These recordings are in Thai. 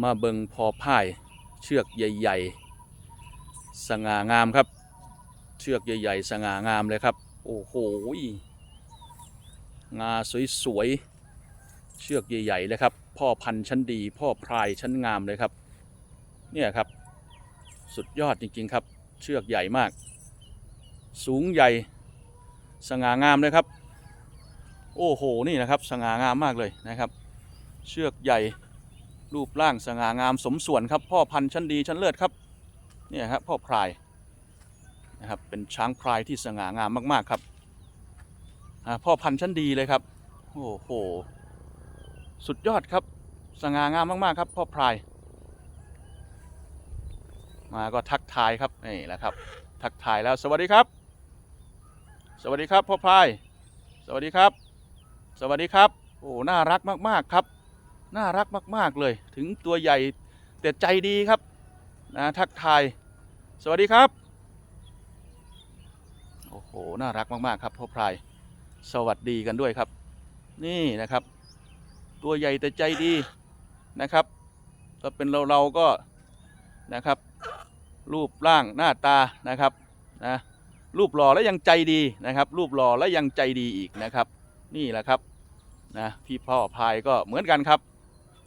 มาเบิงพอพ่ายเชือกใหญ่ๆ สง่างามครับ เชือกใหญ่ๆ สง่างามเลยครับ โอ้โหงาสวยๆ เชือกใหญ่ๆเลยครับ พ่อพันธุ์ชั้นดี พ่อพรายชั้นงามเลยครับ เนี่ยครับ สุดยอดจริงๆครับ เชือกใหญ่มาก สูงใหญ่ สง่างามเลยครับ โอ้โห นี่นะครับ สง่างามมากเลยนะครับ เชือกใหญ่ รูปร่างสง่างามสมส่วนครับ พ่อพันธุ์ชั้นดีชั้นเลิศครับเนี่ยครับพ่อพรายนะครับเป็นช้างพรายที่สง่างามมากๆครับพ่อพันธุ์ชั้นดีเลยครับโอ้โหสุดยอดครับสง่างามมากๆครับพ่อพรายมาก็ทักทายครับนี่แหละครับ ทักทายแล้วสวัสดีครับ สวัสดีครับพ่อพราย สวัสดีครับ สวัสดีครับ โอ้น่ารักมากๆครับ น่ารักมาก ๆ เลย ถึงตัวใหญ่แต่ใจดีครับนะทักทาย สวัสดีครับ โอ้โห น่ารักมาก ๆ ครับพ่อพราย สวัสดีกันด้วยครับ นี่นะครับ ตัวใหญ่แต่ใจดีนะครับถ้าเป็นเราเราก็นะครับ รูปร่างหน้าตานะครับนะรูปหล่อและยังใจดีนะครับ รูปหล่อและยังใจดีอีกนะครับ นี่แหละครับนะพี่พ่อพายก็เหมือนกันครับ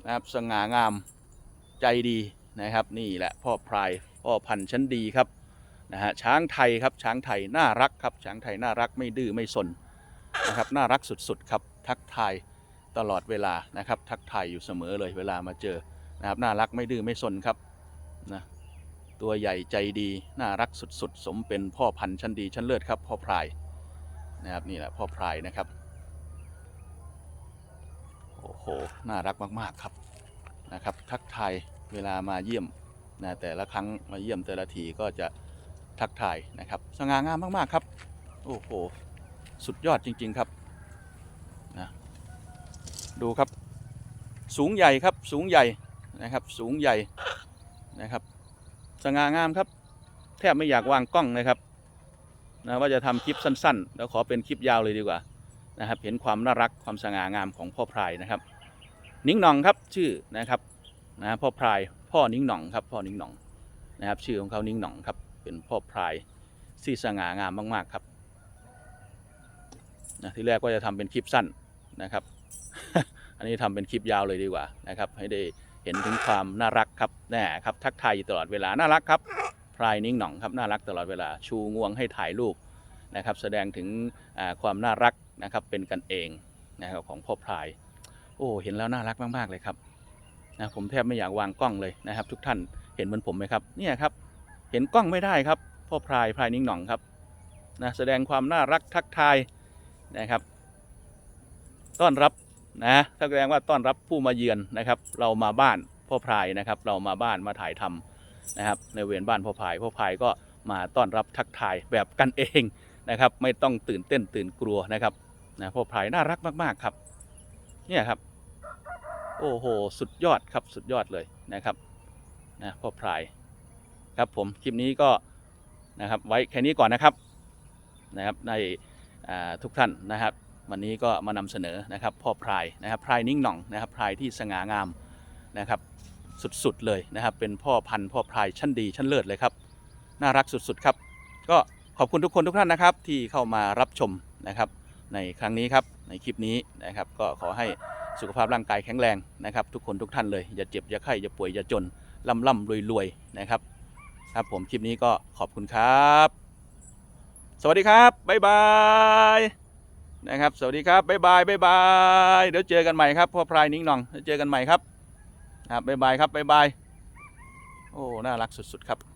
นะครับสง่างามใจดีนะครับนี่แหละพ่อพายพ่อพันธุ์ชั้นดีครับนะฮะช้างไทยครับช้างไทยน่ารักครับช้างไทยน่ารักไม่ดื้อไม่สนนะครับน่ารักสุดๆครับทักทายตลอดเวลานะครับทักทายอยู่เสมอเลยเวลามาเจอนะครับน่ารักไม่ดื้อไม่สนครับนะตัวใหญ่ใจดีน่ารักสุดๆ สมเป็นพ่อพันธุ์ชั้นดีชั้นเลิศครับพ่อพรายนะครับนี่แหละพ่อพรายนะครับ โอ้โห น่ารักมาก ๆ ครับนะครับ ทักทายเวลามาเยี่ยมนะแต่ละครั้งมาเยี่ยมแต่ละทีก็จะทักทายนะครับ สง่างามมากๆครับ โอ้โห สุดยอดจริง ๆ ครับนะดูครับ สูงใหญ่ครับ สูงใหญ่นะครับ สูงใหญ่นะครับ สง่างามครับ แทบไม่อยากวางกล้องนะครับนะว่าจะทำคลิปสั้น ๆ แล้วขอเป็นคลิปยาวเลยดีกว่า นะครับเห็นความน่ารักความสง่างามของพ่อพรายนะครับ นิ้งหน่องครับชื่อนะครับนะพ่อพรายพ่อนิ้งหน่องครับพ่อนิ้งหน่องนะครับ ชื่อของเขานิ้งหน่องครับ เป็นพ่อพรายที่สง่างามมากๆครับนะที่แรกก็จะทำเป็นคลิปสั้นนะครับ อันนี้ทำเป็นคลิปยาวเลยดีกว่านะครับ ให้ได้เห็นถึงความน่ารักครับแน่ครับทักทายอยู่ตลอดเวลาน่ารักครับพรายนิ้งหน่องครับน่ารักตลอดเวลาชูงวงให้ถ่ายรูปนะครับ แสดงถึงความน่ารัก นะครับ เป็นกันเองนะครับของพ่อพราย โอ้เห็นแล้วน่ารักมากๆเลยครับนะผมแทบไม่อยากวางกล้องเลยนะครับ ทุกท่านเห็นเหมือนผมไหมครับเนี่ยครับ เห็นกล้องไม่ได้ครับพ่อพรายพรายนิ่งหน่องครับนะแสดงความน่ารักทักทายนะครับ ต้อนรับนะแสดงว่าต้อนรับผู้มาเยือนนะครับ เรามาบ้านพ่อพรายนะครับ เรามาบ้านมาถ่ายทำนะครับ ในเวรบ้านพ่อพรายพ่อพรายก็มาต้อนรับทักทายแบบกันเองนะครับ ไม่ต้องตื่นเต้นตื่นกลัวนะครับ นะพ่อพรายน่ารักมากๆครับ เนี่ยครับ โอ้โห สุดยอดครับสุดยอดเลยนะครับนะพ่อพรายครับผมคลิปนี้ก็นะครับไว้แค่นี้ก่อนนะครับนะครับในทุกท่านนะครับ วันนี้ก็มานำเสนอนะครับพ่อพรายนะครับพรายนิ่งหน่องนะครับพรายที่สง่างามนะครับสุดๆเลยนะครับ เป็นพ่อพันธุ์พ่อพรายชั้นดีชั้นเลิศเลยครับ น่ารักสุดๆครับ ก็ขอบคุณทุกคนทุกท่านนะครับที่เข้ามารับชมนะครับ ในครั้งนี้ครับในคลิปนี้นะครับ ก็ขอให้สุขภาพร่างกายแข็งแรงนะครับ ทุกคนทุกท่านเลย อย่าเจ็บ อย่าไข้อย่าป่วยอย่าจนล่ำล่ำรวยรวยนะครับ ครับผมคลิปนี้ก็ขอบคุณครับ สวัสดีครับบ๊ายบายนะครับ สวัสดีครับบ๊ายบายบ๊ายบายเดี๋ยวเจอกันใหม่ครับพ่อพรายนิ้งหน่องเดี๋ยวเจอกันใหม่ครับครับบ๊ายบายครับบ๊ายบายโอ้น่ารักสุดๆครับ